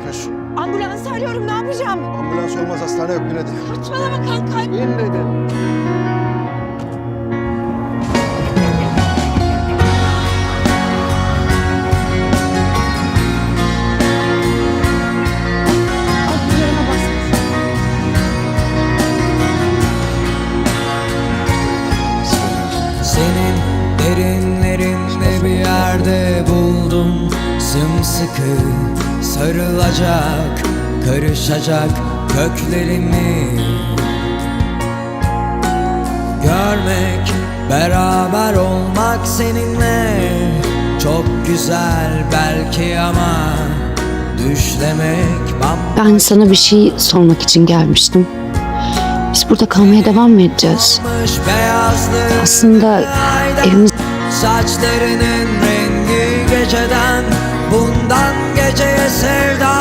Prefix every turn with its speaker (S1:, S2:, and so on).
S1: yapıyorsun?
S2: Ambulans arıyorum ne yapacağım?
S1: Ambulans olmaz hastane yok bin hadi.
S2: Saçmalama kanka.
S1: Bin dedim.
S3: Senin derinlerinde bir yerde Sımsıkı sarılacak Karışacak köklerimi Görmek, beraber olmak seninle Çok güzel belki ama Düşlemek bambaşka
S4: Ben sana bir şey sormak için gelmiştim. Biz burada kalmaya devam mı edeceğiz? Aslında evimiz
S3: Saçlarının rengi geceden Günden geceye sevdan